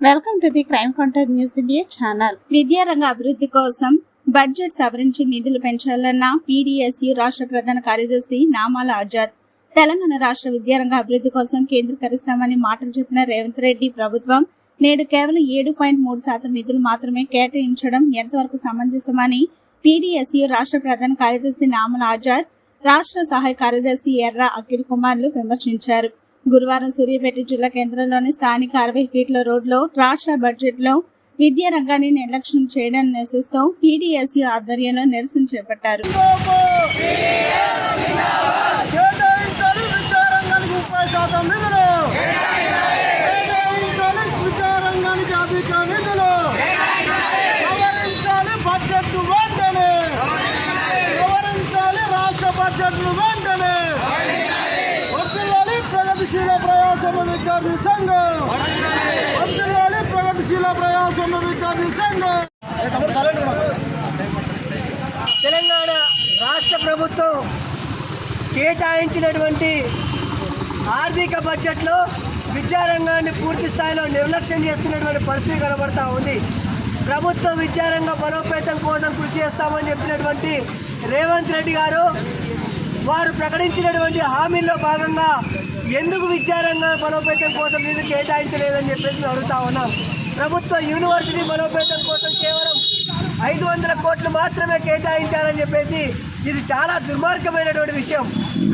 Welcome to the crime contact news India channel విద్యారంగ అభివృద్ధి కోసం బడ్జెట్ సవరించి నిధులు పెంచాలన్న పీడీఎస్యు రాష్ట్ర ప్రధాన కార్యదర్శి నామాల ఆజాద్. తెలంగాణ రాష్ట్ర విద్యారంగ అభివృద్ధి కోసం కేంద్రీకరిస్తామని మాటలు చెప్పిన రేవంత్ రెడ్డి ప్రభుత్వం నేడు కేవలం ఏడు పాయింట్ మూడు శాతం నిధులు మాత్రమే కేటాయించడం ఎంతవరకు సమంజసమని పీడీఎస్యు రాష్ట్ర ప్రధాన కార్యదర్శి నామల ఆజాద్ రాష్ట్ర సహాయ కార్యదర్శి ఎర్ర అఖిల్ కుమార్లు విమర్శించారు. గురువారం సూర్యాపేట జిల్లా కేంద్రంలోని స్థానిక అరవై ఫీట్ల రోడ్లో రాష్ట్ర బడ్జెట్లో విద్యా రంగాన్ని నిర్లక్ష్యం చేయడం నిరసిస్తూ పీడీఎస్యూ ఆధ్వర్యంలో నిరసన చేపట్టారు. రాష్ట్ర విద్యారంగానికి వెంటనే. ప్రగతిశీల ప్రయాసమ విద్యార్థి సంఘం. వర్ధిల్లాలి ప్రగతిశీల ప్రయాసమ విద్యార్థి సంఘం. తెలంగాణ రాష్ట్ర ప్రభుత్వం కేటాయించినటువంటి ఆర్థిక బడ్జెట్లో విద్యారంగాన్ని పూర్తి స్థాయిలో నిర్లక్ష్యం చేస్తున్నటువంటి పరిస్థితి కనబడతా ఉంది. ప్రభుత్వ విద్యారంగ బలోపేతం కోసం కృషి చేస్తామని చెప్పినటువంటి రేవంత్ రెడ్డి గారు వారు ప్రకటించినటువంటి హామీల్లో భాగంగా ఎందుకు విద్యారంగ బలోపేతం కోసం నిధులు కేటాయించలేదని చెప్పేసి అడుగుతా ఉన్నాం. ప్రభుత్వ యూనివర్సిటీ బలోపేతం కోసం కేవలం ఐదు వందల కోట్లు మాత్రమే కేటాయించాలని చెప్పేసి ఇది చాలా దుర్మార్గమైనటువంటి విషయం.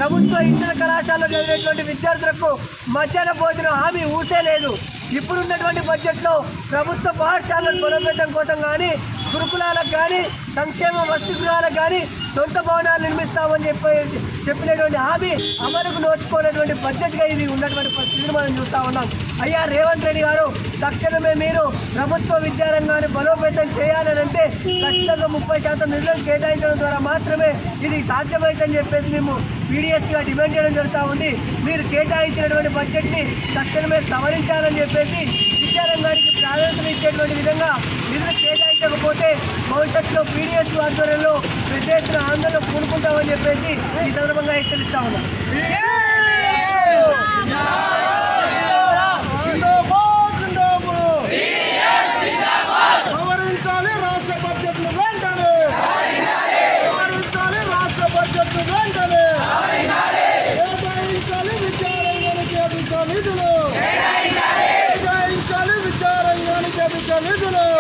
ప్రభుత్వ ఇంటర్ కళాశాలలో చదివేటువంటి విద్యార్థులకు మధ్యాహ్న భోజనం హామీ ఊసే లేదు. ఇప్పుడున్నటువంటి బడ్జెట్లో ప్రభుత్వ పాఠశాలల బలోపేతం కోసం కానీ గురుకులాలకు కానీ సంక్షేమ వసతి గృహాలకు కానీ సొంత భవనాలు నిర్మిస్తామని చెప్పేసి చెప్పినటువంటి హామీ అమలుకు నోచుకోనటువంటి బడ్జెట్గా ఇది ఉన్నటువంటి పరిస్థితిని మనం చూస్తూ ఉన్నాం. అయ్యా రేవంత్ రెడ్డి గారు తక్షణమే మీరు ప్రభుత్వ విద్యారంగాన్ని బలోపేతం చేయాలని అంటే ఖచ్చితంగా ముప్పై శాతం నిధులను కేటాయించడం ద్వారా మాత్రమే ఇది సాధ్యమైందని చెప్పేసి మేము పీడిఎస్గా డిమాండ్ చేయడం జరుగుతూ ఉంది. మీరు కేటాయించినటువంటి బడ్జెట్ని తక్షణమే సవరించాలని చెప్పేసి విద్యారంగానికి ప్రాధాన్యత ఇచ్చేటువంటి విధంగా కేటాయించకపోతే భవిష్యత్తులో పీడిఎస్ ఆధ్వర్యంలో పెద్ద ఎత్తున ఆందోళన కూడుకుంటామని చెప్పేసి ఈ సందర్భంగా హెచ్చరిస్తా ఉన్నాం. నిధులు. నిధులు.